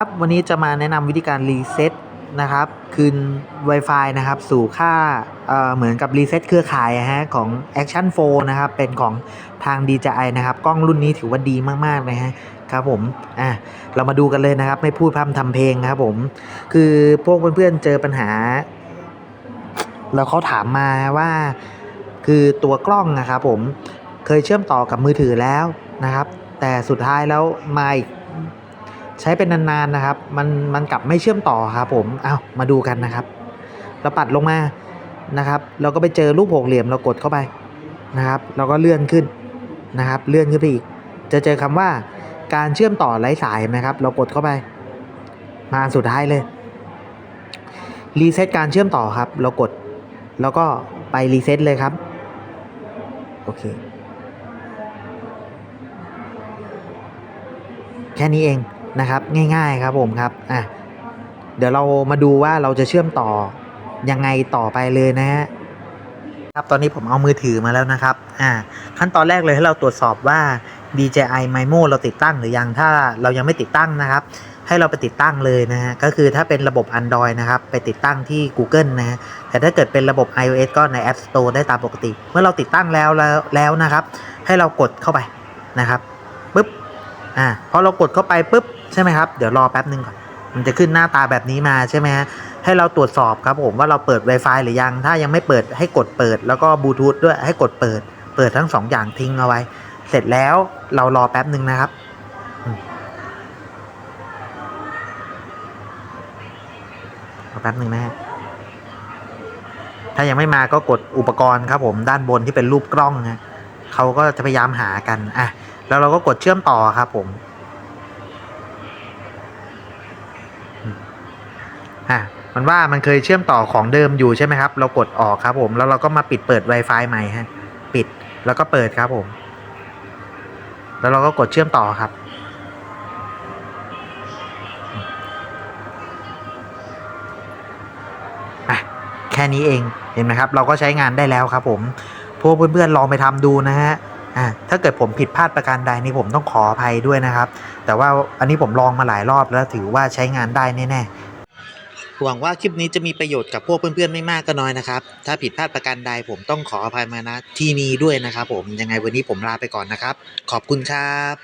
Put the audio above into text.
ครับวันนี้จะมาแนะนำวิธีการรีเซ็ตนะครับคืน Wi-Fi นะครับสู่ค่าเเหมือนกับรีเซ็ตเครือข่ายอะฮะของ Action 4 นะครับ เป็นของทาง DJI นะครับ กล้องรุ่นนี้ถือว่าดีมากๆนะฮะครับผมอะเรามาดูกันเลยนะครับ ไม่พูดพร่ำทำเพลงครับผม คือพวกเพื่อนๆเจอปัญหา แล้วเขาถามมาว่า คือตัวกล้องนะครับผมเคยเชื่อมต่อกับมือถือแล้วนะครับ แต่สุดท้ายแล้วมาอีก ใช้เป็นนานๆนะครับ มันมันกลับไม่เชื่อมต่อครับผมเอา้ามาดูกันนะครับ เราปัดลงมานะครับ เราก็ไปเจอรูปหกเหลี่ยมเรากดเข้าไปนะครับ เราก็เลื่อนขึ้นนะครับ เลื่อนขึ้นไปอีก จะเจอคำว่าการเชื่อมต่อไร้สายนะครับ เรากดเข้าไป มานสุดท้ายเลยรีเซ็ตการเชื่อมต่อครับ เรากด แล้วก็ไปรีเซ็ตเลยครับ โอเค แค่นี้เอง นะครับ ง่าย ๆครับผมครับอะเดี๋ยวเรามาดูว่าเราจะเชื่อมต่อยังไงต่อไปเลยนะฮะครับตอนนี้ผมเอามือถือมาแล้วนะครับอ่าขั้นตอนแรกเลยให้เราตรวจสอบว่า DJI Mimo เราติดตั้งหรือยังถ้าเรายังไม่ติดตั้งนะครับ ให้เราไปติดตั้งเลยนะฮะก็คือถ้าเป็นระบบ Android นะครับ ไปติดตั้งที่ Google นะฮะแต่ถ้าเกิดเป็นระบบ iOS ก็ใน App Store ได้ตามปกติ เมื่อเราติดตั้งแล้วแล้วแล้วนะครับ ให้เรากดเข้าไปนะครับปุ๊บ อ่าพอเรากดเข้าไปปุ๊บใช่ไหมครับ เดี๋ยวรอแป๊บนึงก่อน มันจะขึ้นหน้าตาแบบนี้มาใช่ไหมฮะ ให้เราตรวจสอบครับผมว่าเราเปิด Wi-Fi หรือยัง ถ้ายังไม่เปิดให้กดเปิด แล้วก็บลูทูธด้วยให้กดเปิด เปิดทั้งสองอย่างทิ้งเอาไว้ เสร็จแล้วเรารอแป๊บหนึ่งนะครับรอแป๊บหนึ่งนะฮะถ้ายังไม่มาก็กดอุปกรณ์ครับผมด้านบนที่เป็นรูปกล้องนะเขาก็จะพยายามหากันอะ แล้วเราก็กดเชื่อมต่อครับผมอะมันว่ามันเคยเชื่อมต่อของเดิมอยู่ใช่ไหมครับ เรากดออกครับผม แล้วเราก็มาปิดเปิด Wi-Fi ใหม่ฮะ ปิดแล้วก็เปิดครับผม แล้วเราก็กดเชื่อมต่อครับ แค่นี้เอง เห็นไหมครับ เราก็ใช้งานได้แล้วครับผม พวกเพื่อนๆลองไปทำดูนะฮะ อ่าถ้าเกิดผมผิดพลาดประการใดนี่ผมต้องขออภัยด้วยนะครับ แต่ว่าอันนี้ผมลองมาหลายรอบแล้วถือว่าใช้งานได้แน่ๆหวังว่าคลิปนี้จะมีประโยชน์กับพวกเพื่อนๆไม่มากก็น้อยนะครับ ถ้าผิดพลาดประการใดผมต้องขออภัยมานะที่นี้ด้วยนะครับผมยังไงวันนี้ผมลาไปก่อนนะครับ ขอบคุณครับ